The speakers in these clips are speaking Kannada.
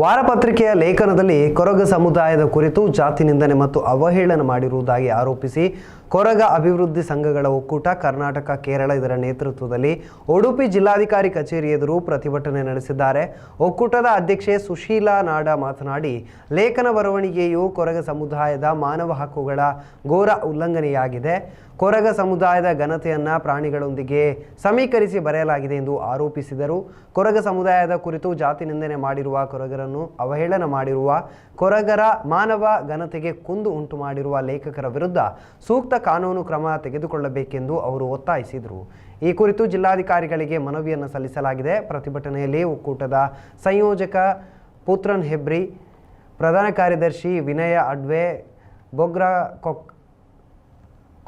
ವಾರಪತ್ರಿಕೆಯ ಲೇಖನದಲ್ಲಿ ಕೊರಗ ಸಮುದಾಯದ ಕುರಿತು ಜಾತಿ ನಿಂದನೆ ಮತ್ತು ಅವಹೇಳನ ಮಾಡಿರುವುದಾಗಿ ಆರೋಪಿಸಿ ಕೊರಗ ಅಭಿವೃದ್ಧಿ ಸಂಘಗಳ ಒಕ್ಕೂಟ ಕರ್ನಾಟಕ, ಕೇರಳ ಇದರ ನೇತೃತ್ವದಲ್ಲಿ ಉಡುಪಿ ಜಿಲ್ಲಾಧಿಕಾರಿ ಕಚೇರಿ ಎದುರು ಪ್ರತಿಭಟನೆ ನಡೆಸಿದ್ದಾರೆ. ಒಕ್ಕೂಟದ ಅಧ್ಯಕ್ಷೆ ಸುಶೀಲಾ ನಾಡ ಮಾತನಾಡಿ, ಲೇಖನ ಬರವಣಿಗೆಯು ಕೊರಗ ಸಮುದಾಯದ ಮಾನವ ಹಕ್ಕುಗಳ ಘೋರ ಉಲ್ಲಂಘನೆಯಾಗಿದೆ. ಕೊರಗ ಸಮುದಾಯದ ಘನತೆಯನ್ನು ಪ್ರಾಣಿಗಳೊಂದಿಗೆ ಸಮೀಕರಿಸಿ ಬರೆಯಲಾಗಿದೆ ಎಂದು ಆರೋಪಿಸಿದರು. ಕೊರಗ ಸಮುದಾಯದ ಕುರಿತು ಜಾತಿ ನಿಂದನೆ ಮಾಡಿರುವ ಕೊರಗರನ್ನು ಅವಹೇಳನ ಮಾಡಿರುವ ಕೊರಗರ ಮಾನವ ಘನತೆಗೆ ಕುಂದು ಉಂಟು ಮಾಡಿರುವ ಲೇಖಕರ ವಿರುದ್ಧ ಸೂಕ್ತ ಕಾನೂನು ಕ್ರಮ ತೆಗೆದುಕೊಳ್ಳಬೇಕೆಂದು ಅವರು ಒತ್ತಾಯಿಸಿದರು. ಈ ಕುರಿತು ಜಿಲ್ಲಾಧಿಕಾರಿಗಳಿಗೆ ಮನವಿಯನ್ನು ಸಲ್ಲಿಸಲಾಗಿದೆ. ಪ್ರತಿಭಟನೆಯಲ್ಲಿ ಒಕ್ಕೂಟದ ಸಂಯೋಜಕ ಪುತ್ರನ್ ಹೆಬ್ರಿ, ಪ್ರಧಾನ ಕಾರ್ಯದರ್ಶಿ ವಿನಯ ಅಡ್ವೆ, ಬೊಗ್ರಾ ಕೊಕ್,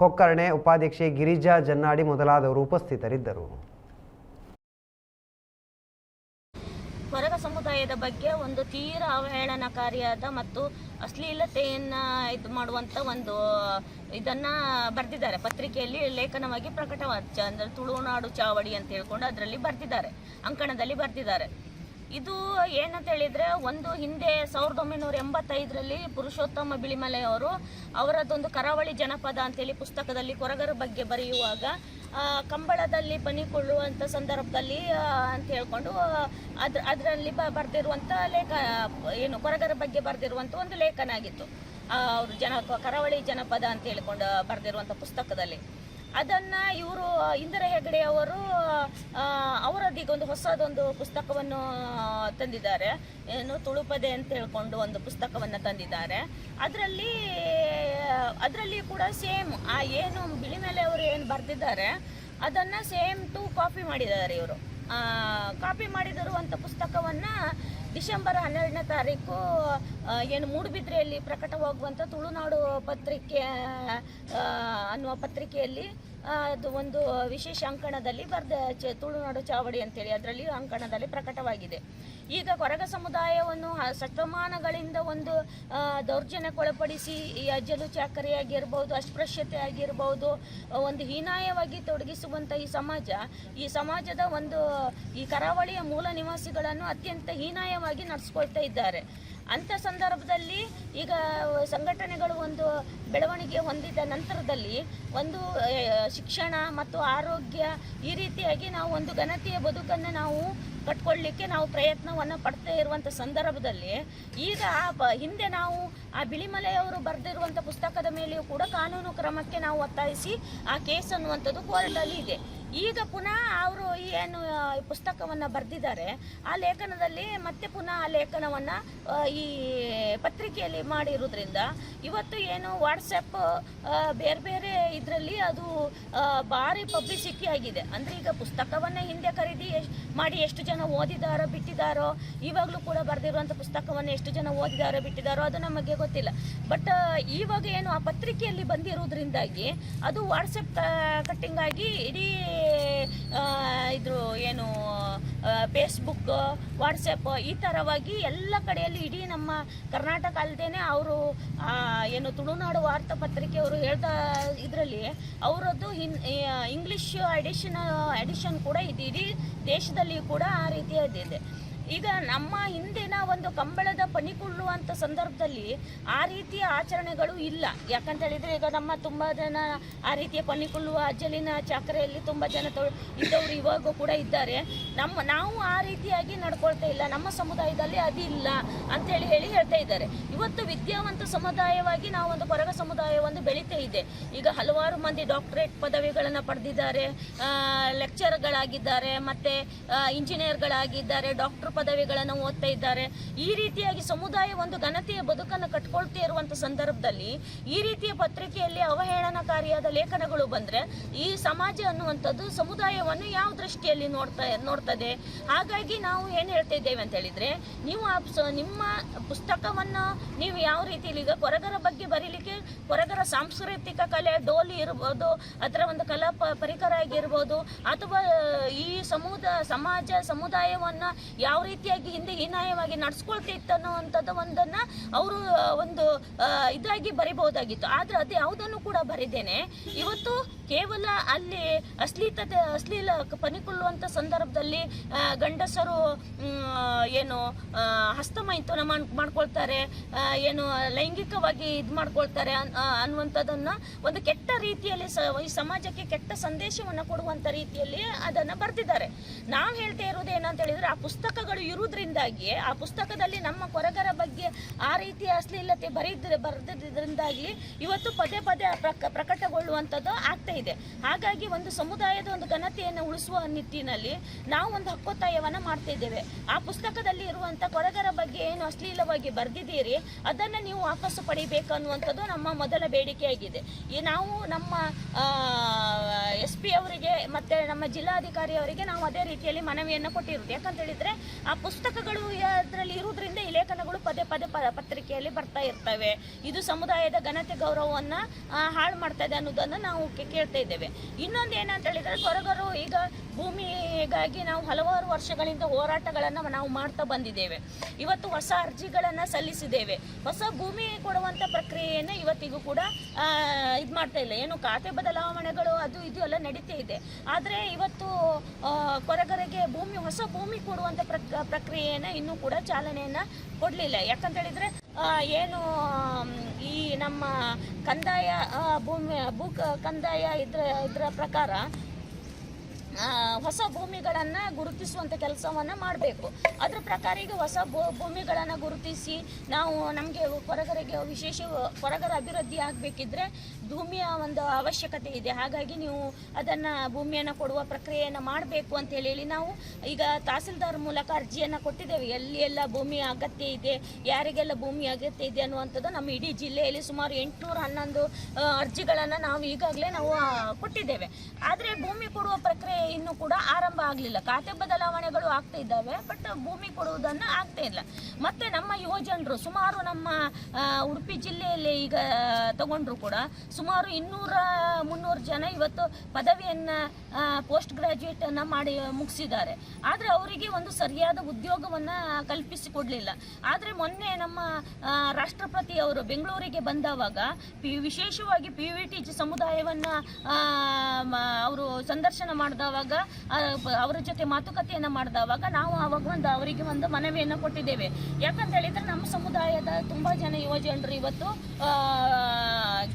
ಕೊಕ್ಕರ್ಣೆ, ಉಪಾಧ್ಯಕ್ಷೆ ಗಿರಿಜಾ ಜನ್ನಾಡಿ ಮೊದಲಾದವರು ಉಪಸ್ಥಿತರಿದ್ದರು. ಸಮುದಾಯದ ಬಗ್ಗೆ ಒಂದು ತೀರ ಅವಹೇಳನಕಾರಿಯಾದ ಮತ್ತು ಅಶ್ಲೀಲತೆಯನ್ನ ಇದು ಮಾಡುವಂತ ಒಂದು ಇದನ್ನ ಬರೆದಿದ್ದಾರೆ. ಪತ್ರಿಕೆಯಲ್ಲಿ ಲೇಖನವಾಗಿ ಪ್ರಕಟವಾದ ಅಂದ್ರೆ ತುಳುನಾಡು ಚಾವಡಿ ಅಂತ ಹೇಳ್ಕೊಂಡು ಅದರಲ್ಲಿ ಬರ್ತಿದ್ದಾರೆ ಅಂಕಣದಲ್ಲಿ ಬರ್ತಿದ್ದಾರೆ ಇದು ಏನಂತ ಹೇಳಿದ್ರೆ ಒಂದು ಹಿಂದೆ ಸಾವಿರದ ಒಂಬೈನೂರ ಎಂಬತ್ತೈದರಲ್ಲಿ ಪುರುಷೋತ್ತಮ ಬಿಳಿಮಲೆ ಅವರು ಅವರದೊಂದು ಕರಾವಳಿ ಜನಪದ ಅಂತೇಳಿ ಪುಸ್ತಕದಲ್ಲಿ ಕೊರಗರ ಬಗ್ಗೆ ಬರೆಯುವಾಗ ಕಂಬಳದಲ್ಲಿ ಬನಿಕೊಳ್ಳುವಂಥ ಸಂದರ್ಭದಲ್ಲಿ ಅಂತ ಹೇಳ್ಕೊಂಡು ಅದ್ರ, ಅದರಲ್ಲಿ ಬ ಬರೆದಿರುವಂಥ ಲೇಖ, ಏನು, ಕೊರಗರ ಬಗ್ಗೆ ಬರೆದಿರುವಂಥ ಒಂದು ಲೇಖನ ಆಗಿತ್ತು ಅವರು ಜನ, ಕರಾವಳಿ ಜನಪದ ಅಂತ ಹೇಳ್ಕೊಂಡು ಬರೆದಿರುವಂಥ ಪುಸ್ತಕದಲ್ಲಿ. ಅದನ್ನ ಇವರು ಇಂದಿರಾ ಹೆಗಡೆ ಅವರು ಅವರದಿಗೊಂದು ಹೊಸದೊಂದು ಪುಸ್ತಕವನ್ನು ತಂದಿದ್ದಾರೆ. ಏನು ತುಳುಪದೆ ಅಂತ ಹೇಳ್ಕೊಂಡು ಒಂದು ಪುಸ್ತಕವನ್ನು ತಂದಿದ್ದಾರೆ. ಅದರಲ್ಲಿ ಅದರಲ್ಲಿ ಕೂಡ ಸೇಮ್, ಆ ಏನು ಬಿಳಿ ಮೇಲೆ ಅವರು ಏನು ಬರೆದಿದ್ದಾರೆ, ಅದನ್ನು ಸೇಮ್ ಟು ಕಾಪಿ ಮಾಡಿದ್ದಾರೆ ಇವರು. ಕಾಪಿ ಮಾಡಿದಿರುವಂಥ ಪುಸ್ತಕವನ್ನ ಡಿಸೆಂಬರ್ ಹನ್ನೆರಡನೇ ತಾರೀಕು ಏನು ಮೂಡುಬಿದ್ರೆಯಲ್ಲಿ ಪ್ರಕಟವಾಗುವಂಥ ತುಳುನಾಡು ಪತ್ರಿಕೆ ಅನ್ನುವ ಪತ್ರಿಕೆಯಲ್ಲಿ ಅದು ಒಂದು ವಿಶೇಷ ಅಂಕಣದಲ್ಲಿ ಬರೆದ ಚ ತುಳುನಾಡು ಚಾವಡಿ ಅಂತೇಳಿ ಅದರಲ್ಲಿ ಅಂಕಣದಲ್ಲಿ ಪ್ರಕಟವಾಗಿದೆ. ಈಗ ಕೊರಗ ಸಮುದಾಯವನ್ನು ಶತಮಾನಗಳಿಂದ ಒಂದು ದೌರ್ಜನ್ಯಕ್ಕೊಳಪಡಿಸಿ ಈ ಅಜ್ಜಲು ಚಾಕರಿ ಆಗಿರ್ಬೋದು ಅಸ್ಪೃಶ್ಯತೆ ಆಗಿರ್ಬೋದು ಒಂದು ಹೀನಾಯವಾಗಿ ತೊಡಗಿಸುವಂಥ ಈ ಸಮಾಜ, ಈ ಸಮಾಜದ ಒಂದು ಈ ಕರಾವಳಿಯ ಮೂಲ ನಿವಾಸಿಗಳನ್ನು ಅತ್ಯಂತ ಹೀನಾಯವಾಗಿ ನಡೆಸ್ಕೊಳ್ತಾ ಇದ್ದಾರೆ. ಅಂಥ ಸಂದರ್ಭದಲ್ಲಿ ಈಗ ಸಂಘಟನೆಗಳು ಒಂದು ಬೆಳವಣಿಗೆ ಹೊಂದಿದ ನಂತರದಲ್ಲಿ ಒಂದು ಶಿಕ್ಷಣ ಮತ್ತು ಆರೋಗ್ಯ ಈ ರೀತಿಯಾಗಿ ನಾವು ಒಂದು ಘನತೆಯ ಬದುಕನ್ನು ನಾವು ಕಟ್ಕೊಳ್ಳಿಕ್ಕೆ ನಾವು ಪ್ರಯತ್ನವನ್ನು ಪಡ್ತಾ ಇರುವಂಥ ಸಂದರ್ಭದಲ್ಲಿ ಈಗ ಆ ಹಿಂದೆ ನಾವು ಆ ಬಿಳಿಮಲೆಯವರು ಬರೆದಿರುವಂಥ ಪುಸ್ತಕದ ಮೇಲೆಯೂ ಕೂಡ ಕಾನೂನು ಕ್ರಮಕ್ಕೆ ನಾವು ಒತ್ತಾಯಿಸಿ ಆ ಕೇಸ್ ಅನ್ನುವಂಥದ್ದು ಕೋರ್ಟಲ್ಲಿ ಇದೆ. ಈಗ ಪುನಃ ಅವರು ಏನು ಪುಸ್ತಕವನ್ನು ಬರೆದಿದ್ದಾರೆ. ಆ ಲೇಖನದಲ್ಲಿ ಮತ್ತೆ ಪುನಃ ಆ ಲೇಖನವನ್ನು ಈ ಪತ್ರಿಕೆಯಲ್ಲಿ ಮಾಡಿರೋದ್ರಿಂದ ಇವತ್ತು ಏನು ವಾಟ್ಸಪ್ ಬೇರೆ ಬೇರೆ ಇದರಲ್ಲಿ ಅದು ಭಾರಿ ಪಬ್ಲಿಸಿಟಿ ಆಗಿದೆ. ಅಂದರೆ ಈಗ ಪುಸ್ತಕವನ್ನು ಹಿಂದೆ ಖರೀದಿ ಮಾಡಿ ಎಷ್ಟು ಜನ ಓದಿದಾರೋ ಬಿಟ್ಟಿದ್ದಾರೋ ಇವಾಗಲೂ ಕೂಡ ಬರೆದಿರುವಂಥ ಪುಸ್ತಕವನ್ನು ಎಷ್ಟು ಜನ ಓದಿದಾರೋ ಬಿಟ್ಟಿದ್ದಾರೋ ಅದು ನಮಗೆ ಗೊತ್ತಿಲ್ಲ. ಬಟ್ ಇವಾಗ ಏನು ಆ ಪತ್ರಿಕೆಯಲ್ಲಿ ಬಂದಿರೋದ್ರಿಂದಾಗಿ ಅದು ವಾಟ್ಸಪ್ ಕಟ್ಟಿಂಗ್ ಆಗಿ ಇಡೀ ಇದ್ರ ಏನು ಫೇಸ್ಬುಕ್ ವಾಟ್ಸಪ್ ಈ ಥರವಾಗಿ ಎಲ್ಲ ಕಡೆಯಲ್ಲಿ ಇಡೀ ನಮ್ಮ ಕರ್ನಾಟಕ ಅಲ್ಲದೇ ಅವರು ಏನು ತುಳುನಾಡು ವಾರ್ತಾ ಪತ್ರಿಕೆಯವರು ಹೇಳ್ದ ಇದರಲ್ಲಿ ಅವರದ್ದು ಹಿನ್ ಇಂಗ್ಲೀಷ್ ಅಡಿಷನ್ ಅಡಿಷನ್ ಕೂಡ ಇದೆ. ಇಡೀ ದೇಶದಲ್ಲಿ ಕೂಡ ಆ ರೀತಿಯದಿದೆ ಈಗ ನಮ್ಮ ಹಿಂದಿನ ಒಂದು ಕಂಬಳದ ಪನಿಕೊಳ್ಳುವಂಥ ಸಂದರ್ಭದಲ್ಲಿ ಆ ರೀತಿಯ ಆಚರಣೆಗಳು ಇಲ್ಲ. ಯಾಕಂತ ಹೇಳಿದ್ರೆ ಈಗ ನಮ್ಮ ತುಂಬ ಜನ ಆ ರೀತಿಯ ಪನಿಕೊಳ್ಳುವ ಅಜ್ಜಲಿನ ಚಾಕರೆಯಲ್ಲಿ ತುಂಬ ಜನ ಇದ್ದವರು ಇವಾಗ ಕೂಡ ಇದ್ದಾರೆ. ನಮ್ಮ, ನಾವು ಆ ರೀತಿಯಾಗಿ ನಡ್ಕೊಳ್ತಾ ಇಲ್ಲ. ನಮ್ಮ ಸಮುದಾಯದಲ್ಲಿ ಅದಿಲ್ಲ ಅಂತೇಳಿ ಹೇಳಿ ಹೇಳ್ತಾ ಇದ್ದಾರೆ. ಇವತ್ತು ವಿದ್ಯಾವಂತ ಸಮುದಾಯವಾಗಿ ನಾವು ಒಂದು ಕೊರಗ ಸಮುದಾಯ ಒಂದು ಬೆಳೀತಾ ಇದೆ. ಈಗ ಹಲವಾರು ಮಂದಿ ಡಾಕ್ಟರೇಟ್ ಪದವಿಗಳನ್ನು ಪಡೆದಿದ್ದಾರೆ. ಲೆಕ್ಚರ್ಗಳಾಗಿದ್ದಾರೆ ಮತ್ತೆ ಇಂಜಿನಿಯರ್ಗಳಾಗಿದ್ದಾರೆ. ಡಾಕ್ಟರ್ ಪದವಿಗಳನ್ನು ಓದ್ತಾ ಇದ್ದಾರೆ. ಈ ರೀತಿಯಾಗಿ ಸಮುದಾಯ ಒಂದು ಘನತೆಯ ಬದುಕನ್ನು ಕಟ್ಕೊಳ್ತಾ ಇರುವಂತ ಸಂದರ್ಭದಲ್ಲಿ ಈ ರೀತಿಯ ಪತ್ರಿಕೆಯಲ್ಲಿ ಅವಹೇಳನಕಾರಿಯಾದ ಲೇಖನಗಳು ಬಂದ್ರೆ ಈ ಸಮಾಜ ಅನ್ನುವಂಥದ್ದು ಸಮುದಾಯವನ್ನು ಯಾವ ದೃಷ್ಟಿಯಲ್ಲಿ ನೋಡ್ತಾ, ನೋಡ್ತದೆ? ಹಾಗಾಗಿ ನಾವು ಏನು ಹೇಳ್ತಾ ಇದ್ದೇವೆ ಅಂತ ಹೇಳಿದ್ರೆ, ನೀವು ನಿಮ್ಮ ಪುಸ್ತಕವನ್ನ ನೀವು ಯಾವ ರೀತಿಯಲ್ಲಿ ಈಗ ಕೊರಗರ ಬಗ್ಗೆ ಬರೀಲಿಕ್ಕೆ, ಕೊರಗರ ಸಾಂಸ್ಕೃತಿಕ ಕಲೆ, ಡೋಲಿ ಇರ್ಬೋದು, ಅದರ ಒಂದು ಕಲಾ ಪರಿಕರ ಆಗಿರ್ಬೋದು, ಅಥವಾ ಈ ಸಮುದ, ಸಮಾಜ, ಸಮುದಾಯವನ್ನ ಯಾವ ರೀತಿಯಾಗಿ ಹಿಂದೆ ಹೀನಾಯವಾಗಿ ನಡ್ಸ್ಕೊಳ್ತಿತ್ತು ಅನ್ನೋವಂಥದ್ದು ಒಂದನ್ನು ಅವರು ಒಂದು ಇದಾಗಿ ಬರಿಬಹುದಾಗಿತ್ತು. ಆದ್ರೆ ಅದು ಯಾವುದನ್ನು ಕೂಡ ಬರಿದೇನೆ. ಇವತ್ತು ಕೇವಲ ಅಲ್ಲಿ ಅಶ್ಲೀಲತೆ ಅಶ್ಲೀಲ ಪನಿಕೊಳ್ಳುವಂಥ ಸಂದರ್ಭದಲ್ಲಿ ಗಂಡಸರು ಏನು ಹಸ್ತಮೈಥುನ ಮಾಡ್, ಮಾಡ್ಕೊಳ್ತಾರೆ ಏನು, ಲೈಂಗಿಕವಾಗಿ ಇದು ಮಾಡ್ಕೊಳ್ತಾರೆ ಅನ್ನುವಂಥದ್ದನ್ನ ಒಂದು ಕೆಟ್ಟ ರೀತಿಯಲ್ಲಿ ಸ, ಈ ಸಮಾಜಕ್ಕೆ ಕೆಟ್ಟ ಸಂದೇಶವನ್ನು ಕೊಡುವಂಥ ರೀತಿಯಲ್ಲಿ ಅದನ್ನು ಬರೆದಿದ್ದಾರೆ. ನಾವು ಹೇಳ್ತಾ ಇರೋದು ಏನಂತ ಹೇಳಿದ್ರೆ ಆ ಪುಸ್ತಕಗಳು ಇರುವುದರಿಂದಾಗಿ, ಆ ಪುಸ್ತಕದಲ್ಲಿ ನಮ್ಮ ಕೊರಗರ ಬಗ್ಗೆ ಆ ರೀತಿಯ ಅಶ್ಲೀಲತೆ ಬರೆದ ಬರೆದಿದ್ದರಿಂದಾಗಿ ಇವತ್ತು ಪದೇ ಪದೇ ಪ್ರಕ ಪ್ರಕಟಗೊಳ್ಳುವಂಥದ್ದು ಆಗ್ತಾ ಇದೆ. ಹಾಗಾಗಿ ಒಂದು ಸಮುದಾಯದ ಒಂದು ಘನತೆಯನ್ನು ಉಳಿಸುವ ನಿಟ್ಟಿನಲ್ಲಿ ನಾವು ಒಂದು ಹಕ್ಕೊತ್ತಾಯವನ್ನು ಮಾಡ್ತಾ ಇದ್ದೇವೆ. ಆ ಪುಸ್ತಕದಲ್ಲಿ ಇರುವಂಥ ಕೊರಗರ ಬಗ್ಗೆ ಏನು ಅಶ್ಲೀಲವಾಗಿ ಬರೆದಿದ್ದೀರಿ, ಅದನ್ನು ನೀವು ವಾಪಸ್ಸು ಪಡಿಬೇಕು ಅನ್ನುವಂಥದ್ದು ನಮ್ಮ ಮೊದಲ ಬೇಡಿಕೆಯಾಗಿದೆ. ಈ ನಾವು ನಮ್ಮ ನಮ್ಮ ಜಿಲ್ಲಾಧಿಕಾರಿ ಅವರಿಗೆ ನಾವು ಅದೇ ರೀತಿಯಲ್ಲಿ ಮನವಿಯನ್ನು ಕೊಟ್ಟಿರೋದು. ಯಾಕಂತ ಹೇಳಿದ್ರೆ ಆ ಪುಸ್ತಕಗಳು ಅದರಲ್ಲಿ ಇರುವುದರಿಂದ ಈ ಲೇಖನಗಳು ಪದೇ ಪದೇ ಪತ್ರಿಕೆಯಲ್ಲಿ ಬರ್ತಾ ಇರ್ತವೆ. ಇದು ಸಮುದಾಯದ ಘನತೆ ಗೌರವವನ್ನು ಹಾಳು ಮಾಡ್ತಾ ಇದೆ ಅನ್ನೋದನ್ನು ನಾವು ಕೇಳ್ತಾ ಇದ್ದೇವೆ. ಇನ್ನೊಂದು ಏನಂತ ಹೇಳಿದ್ರೆ ಕೊರಗರು ಈಗ ಭೂಮಿಗಾಗಿ ನಾವು ಹಲವಾರು ವರ್ಷಗಳಿಂದ ಹೋರಾಟಗಳನ್ನು ನಾವು ಮಾಡ್ತಾ ಬಂದಿದ್ದೇವೆ. ಇವತ್ತು ಹೊಸ ಅರ್ಜಿಗಳನ್ನು ಸಲ್ಲಿಸಿದ್ದೇವೆ. ಹೊಸ ಭೂಮಿ ಕೊಡುವಂಥ ಪ್ರಕ್ರಿಯೆಯನ್ನು ಇವತ್ತಿಗೂ ಕೂಡ ಇದು ಮಾಡ್ತಾ ಇಲ್ಲ. ಏನು ಖಾತೆ ಬದಲಾವಣೆಗಳು ಅದು ಇದು ಎಲ್ಲ ನಡೀತಾ ಇದೆ. ಆದರೆ ಇವತ್ತು ಕೊರಗರೆಗೆ ಭೂಮಿ, ಹೊಸ ಭೂಮಿ ಕೊಡುವಂತ ಪ್ರಕ್, ಪ್ರಕ್ರಿಯೆಯನ್ನು ಇನ್ನೂ ಕೂಡ ಚಾಲನೆಯನ್ನ ಕೊಡಲಿಲ್ಲ. ಯಾಕಂತ ಹೇಳಿದ್ರೆ ಏನು ಈ ನಮ್ಮ ಕಂದಾಯ ಭೂಮಿ, ಭೂ, ಕಂದಾಯ ಇದ್ರ ಇದ್ರ ಪ್ರಕಾರ ಹೊಸ ಭೂಮಿಗಳನ್ನು ಗುರುತಿಸುವಂಥ ಕೆಲಸವನ್ನು ಮಾಡಬೇಕು. ಅದರ ಪ್ರಕಾರ ಈಗ ಹೊಸ ಭೂ, ಭೂಮಿಗಳನ್ನು ಗುರುತಿಸಿ ನಾವು ನಮಗೆ ಕೊರಗರಿಗೆ ವಿಶೇಷ ಕೊರಗರ ಅಭಿವೃದ್ಧಿ ಆಗಬೇಕಿದ್ರೆ ಭೂಮಿಯ ಒಂದು ಅವಶ್ಯಕತೆ ಇದೆ. ಹಾಗಾಗಿ ನೀವು ಅದನ್ನು ಭೂಮಿಯನ್ನು ಕೊಡುವ ಪ್ರಕ್ರಿಯೆಯನ್ನು ಮಾಡಬೇಕು ಅಂತ ಹೇಳಿ ನಾವು ಈಗ ತಹಸೀಲ್ದಾರ್ ಮೂಲಕ ಅರ್ಜಿಯನ್ನು ಕೊಟ್ಟಿದ್ದೇವೆ. ಎಲ್ಲಿ ಎಲ್ಲ ಭೂಮಿ ಅಗತ್ಯ ಇದೆ, ಯಾರಿಗೆಲ್ಲ ಭೂಮಿ ಅಗತ್ಯ ಇದೆ ಅನ್ನುವಂಥದ್ದು ನಮ್ಮ ಇಡೀ ಜಿಲ್ಲೆಯಲ್ಲಿ ಸುಮಾರು ಎಂಟುನೂರ ಹನ್ನೊಂದು ಅರ್ಜಿಗಳನ್ನು ನಾವು ಈಗಾಗಲೇ ನಾವು ಕೊಟ್ಟಿದ್ದೇವೆ. ಆದರೆ ಭೂಮಿ ಕೊಡುವ ಕೂಡ ಆರಂಭ ಆಗಲಿಲ್ಲ. ಖಾತೆ ಬದಲಾವಣೆಗಳು ಆಗ್ತಾ ಇದ್ದಾವೆ ಬಟ್ ಭೂಮಿ ಕೊಡುವುದನ್ನು ಆಗ್ತಾ ಇಲ್ಲ. ಮತ್ತೆ ನಮ್ಮ ಯುವಜನರು ಸುಮಾರು ನಮ್ಮ ಉಡುಪಿ ಜಿಲ್ಲೆಯಲ್ಲಿ ಈಗ ತಗೊಂಡ್ರು ಕೂಡ ಸುಮಾರು ಇನ್ನೂರ ಮುನ್ನೂರು ಜನ ಇವತ್ತು ಪದವಿಯನ್ನು ಪೋಸ್ಟ್ ಗ್ರ್ಯಾಜುಯೇಟನ್ನು ಮಾಡಿ, ಮುಗಿಸಿದ್ದಾರೆ. ಆದರೆ ಅವರಿಗೆ ಒಂದು ಸರಿಯಾದ ಉದ್ಯೋಗವನ್ನು ಕಲ್ಪಿಸಿಕೊಡಲಿಲ್ಲ. ಆದರೆ ಮೊನ್ನೆ ನಮ್ಮ ರಾಷ್ಟ್ರಪತಿ ಅವರು ಬೆಂಗಳೂರಿಗೆ ಬಂದವಾಗ ಪಿ, ವಿಶೇಷವಾಗಿ ಪಿ ವಿ ಟಿ ಸಮುದಾಯವನ್ನು ಅವರು ಸಂದರ್ಶನ ಮಾಡಿದವಾಗ ಅವರ ಜೊತೆ ಮಾತುಕತೆಯನ್ನು ಮಾಡಿದವಾಗ ನಾವು ಆವಾಗ ಒಂದು ಅವರಿಗೆ ಒಂದು ಮನವಿಯನ್ನು ಕೊಟ್ಟಿದ್ದೇವೆ. ಯಾಕಂತ ಹೇಳಿದ್ರೆ ನಮ್ಮ ಸಮುದಾಯದ ತುಂಬ ಜನ ಯುವಜನರು ಇವತ್ತು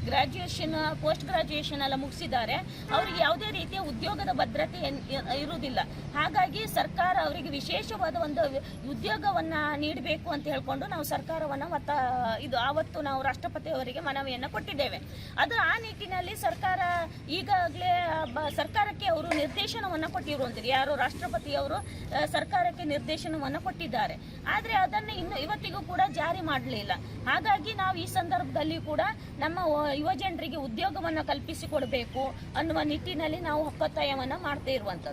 ಗ್ರಾಜ್ಯುಯೇಷನ್ ಪೋಸ್ಟ್ ಗ್ರಾಜ್ಯುಯೇಷನ್ ಎಲ್ಲ ಮುಗಿಸಿದ್ದಾರೆ. ಅವರಿಗೆ ಯಾವುದೇ ರೀತಿಯ ಉದ್ಯೋಗದ ಭದ್ರತೆ ಇರುವುದಿಲ್ಲ. ಹಾಗಾಗಿ ಸರ್ಕಾರ ಅವರಿಗೆ ವಿಶೇಷವಾದ ಒಂದು ಉದ್ಯೋಗವನ್ನು ನೀಡಬೇಕು ಅಂತ ಹೇಳ್ಕೊಂಡು ನಾವು ಸರ್ಕಾರವನ್ನು ಮತ್ತ, ಇದು ಆವತ್ತು ನಾವು ರಾಷ್ಟ್ರಪತಿ ಅವರಿಗೆ ಮನವಿಯನ್ನು ಕೊಟ್ಟಿದ್ದೇವೆ. ಅದು ಆ ನಿಟ್ಟಿನಲ್ಲಿ ಸರ್ಕಾರ ಈಗಾಗಲೇ ಸರ್ಕಾರಕ್ಕೆ ಅವರು ನಿರ್ದೇಶನವನ್ನು ಕೊಟ್ಟಿರುವಂಥದ್ದು ಯಾರು ರಾಷ್ಟ್ರಪತಿ ಅವರು ಸರ್ಕಾರಕ್ಕೆ ನಿರ್ದೇಶನವನ್ನು ಕೊಟ್ಟಿದ್ದಾರೆ. ಆದರೆ ಅದನ್ನು ಇನ್ನು ಇವತ್ತಿಗೂ ಕೂಡ ಜಾರಿ ಮಾಡಲಿಲ್ಲ. ಹಾಗಾಗಿ ನಾವು ಈ ಸಂದರ್ಭದಲ್ಲಿ ಕೂಡ ನಮ್ಮ ಯುವಜನರಿಗೆ ಉದ್ಯೋಗವನ್ನು ಕಲ್ಪಿಸಿಕೊಡಬೇಕು ಅನ್ನುವ ನಿಟ್ಟಿನಲ್ಲಿ ನಾವು ಹಕ್ಕೊತ್ತಾಯವನ್ನು ಮಾಡ್ತಾ ಇರುವಂಥದ್ದು.